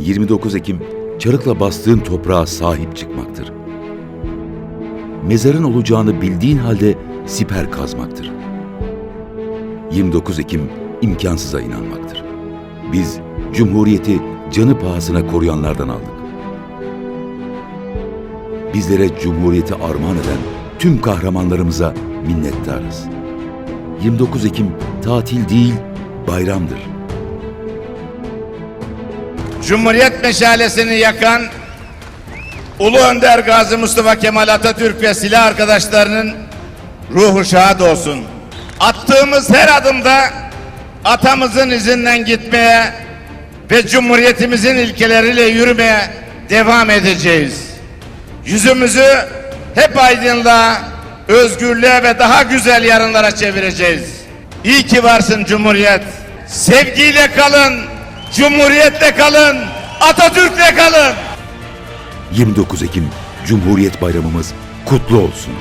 29 Ekim çarıkla bastığın toprağa sahip çıkmaktır. Mezarın olacağını bildiğin halde siper kazmaktır. 29 Ekim imkansıza inanmaktır. Biz Cumhuriyeti canı pahasına koruyanlardan aldık. Bizlere Cumhuriyeti armağan eden tüm kahramanlarımıza minnettarız. 29 Ekim tatil değil, bayramdır. Cumhuriyet meşalesini yakan Ulu Önder Gazi Mustafa Kemal Atatürk ve silah arkadaşlarının ruhu şad olsun. Attığımız her adımda atamızın izinden gitmeye ve Cumhuriyetimizin ilkeleriyle yürümeye devam edeceğiz. Yüzümüzü hep aydınlığa, özgürlüğe ve daha güzel yarınlara çevireceğiz. İyi ki varsın Cumhuriyet. Sevgiyle kalın, Cumhuriyetle kalın, Atatürk'le kalın. 29 Ekim Cumhuriyet Bayramımız kutlu olsun.